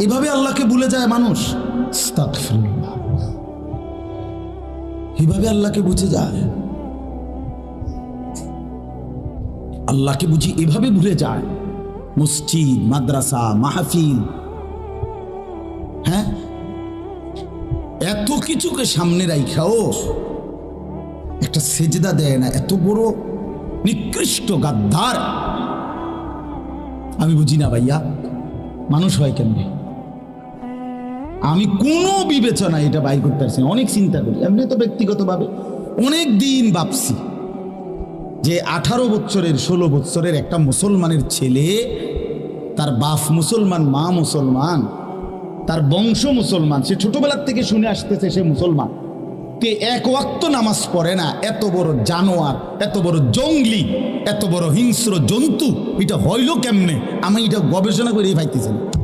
এভাবে আল্লাহকে ভুলে যায় মানুষ। এভাবে আল্লাহকে বুঝে যায়? আল্লাহকে বুঝি এভাবে ভুলে যায়? মসজিদ, মাদ্রাসা, মাহফিল। হ্যাঁ? এত কিছুকে সামনে রাইখাও, একটা সেজদা দেয় না, এত বড় নিকৃষ্ট গাদ্দার। আমি বুঝি না ভাইয়া, মানুষ হয় কেমনে? আমি কোনো বিবেচনা এটা বাই করতে পারছি। অনেক চিন্তা করি। এমনি তো ব্যক্তিগতভাবে অনেক দিন ভাবছি যে আঠারো বছরের ষোলো বছরের একটা মুসলমানের ছেলে, তার বাপ মুসলমান, মা মুসলমান, তার বংশ মুসলমান, সে ছোটবেলার থেকে শুনে আসতেছে সে মুসলমান। তে এক ওয়াক্ত নামাজ পড়ে না, এত বড় জানোয়ার, এত বড় জঙ্গলি, এত বড় হিংস্র জন্তু, এটা হইল কেমনে? আমি এটা গবেষণা করে পাইতেছি না।